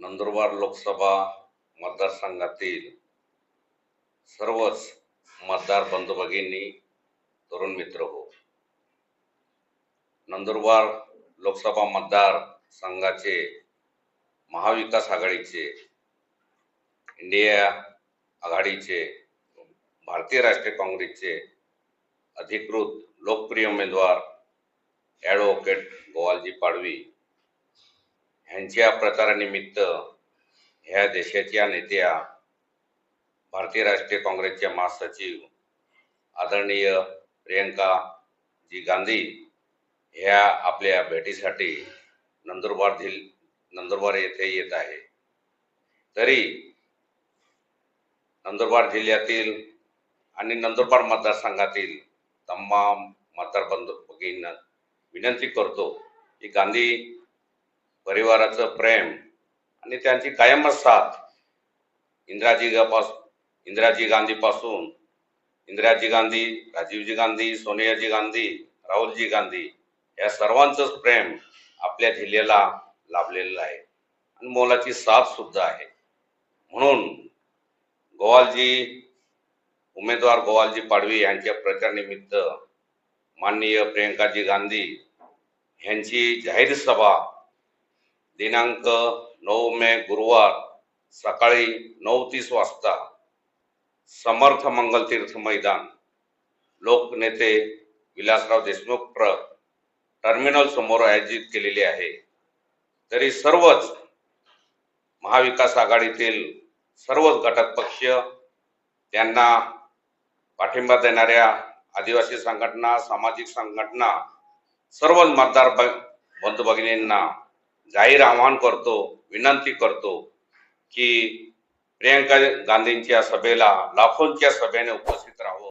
नंदुरबार लोकसभा मतदारसंघातील सर्वच मतदार बंधू भगिनी तरुण मित्र हो. नंदुरबार लोकसभा मतदार संघाचे महाविकास आघाडीचे इंडिया आघाडीचे भारतीय राष्ट्रीय काँग्रेसचे अधिकृत लोकप्रिय उमेदवार ॲडव्होकेट गोवालजी पाडवी ह्यांच्या प्रचारानिमित्त ह्या देशाच्या नेत्या भारतीय राष्ट्रीय काँग्रेसच्या महासचिव आदरणीय प्रियंका जी गांधी ह्या आपल्या भेटीसाठी नंदुरबार जिल नंदुरबार येथे येत आहे. तरी नंदुरबार जिल्ह्यातील आणि नंदुरबार मतदारसंघातील तमाम मतदार बंधू भगिनींना विनंती करतो की गांधी परिवाराचं प्रेम आणि त्यांची कायमच साथ इंदिराजी इंदिराजी गांधीपासून इंदिराजी गांधी राजीवजी गांधी सोनियाजी गांधी राहुलजी गांधी या सर्वांचंच प्रेम आपल्या जिल्ह्याला लाभलेलं आहे. आणि मोलाची साथ सुद्धा आहे. म्हणून गोवालजी उमेदवार गोवालजी पाडवी यांच्या प्रचारनिमित्त माननीय प्रियंकाजी गांधी यांची जाहीर सभा दिनांक नऊ मे गुरुवार सकाळी नऊ तीस वाजता समर्थ मंगलतीर्थ मैदान. लोकनेते विलासराव देशमुख प्र टर्मिनल समोर आयोजित केलेली आहे. तरी सर्वच महाविकास आघाडीतील सर्वच घटक पक्ष त्यांना पाठिंबा देणाऱ्या आदिवासी संघटना सामाजिक संघटना सर्व मतदार बंधू भगिनींना जाहीर आवाहन करतो विनंती करतो की प्रियंका गांधींच्या सभेला लाखोंच्या सभेने उपस्थित राहावं.